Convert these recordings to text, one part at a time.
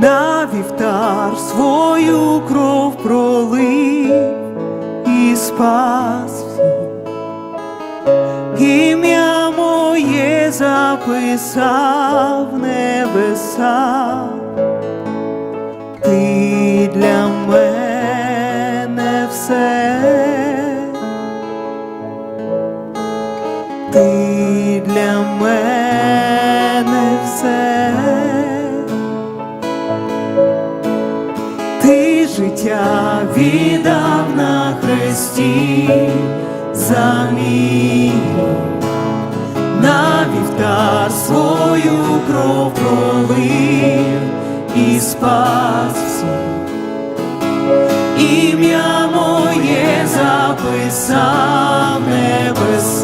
на вівтар свою кров пролив і спас, ім'я моє записав небеса, ти для мене все. життя віддав на хресті за мій, на вівтар свою кров пролив і спас, ім'я моє записав небеса.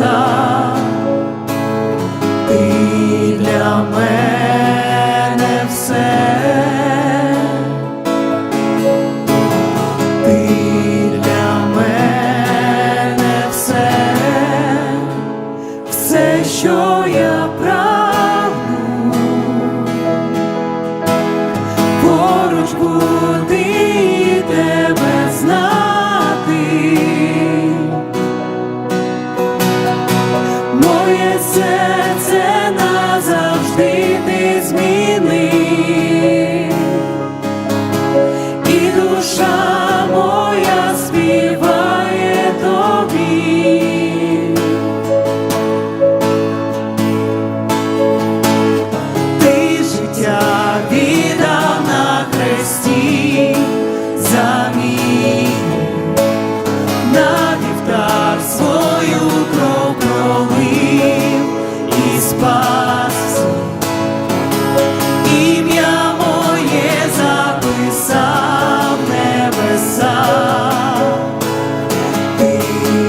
you.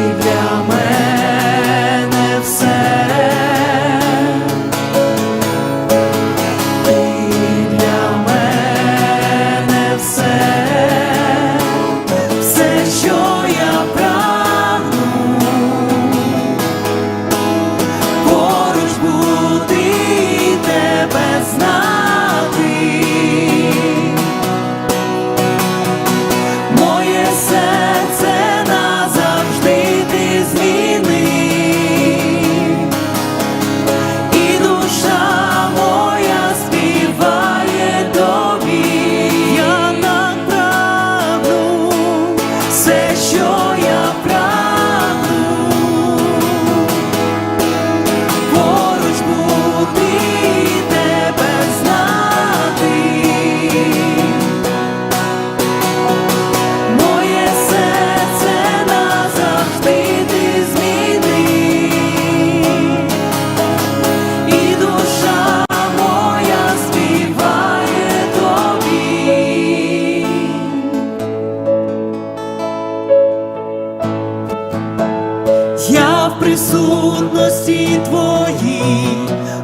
милості твої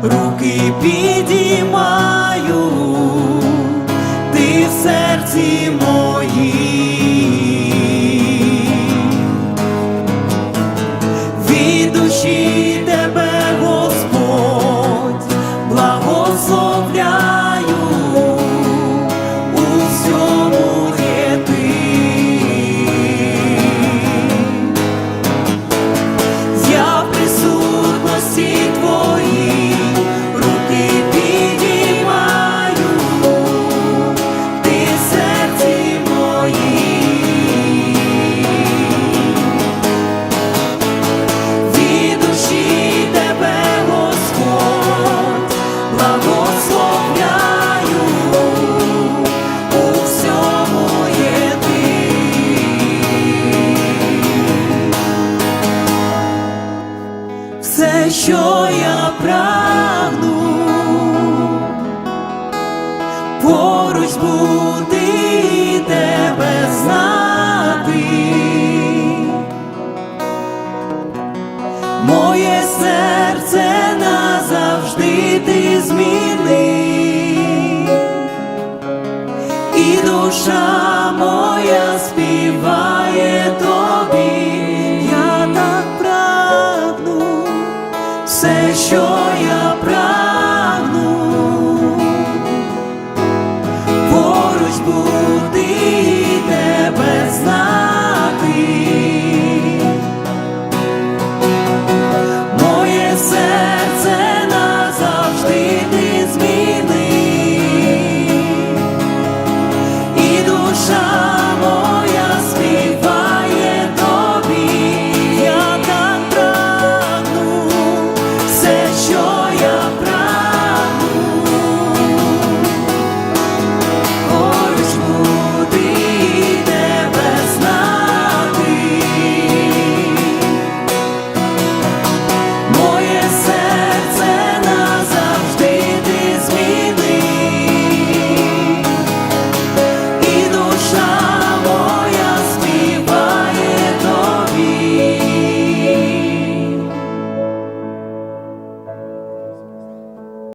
руки підіймаю, ти в серці моє. Того я прагну, поруч бути тебе знати, моє серце назавжди ти зміни, і душа моя.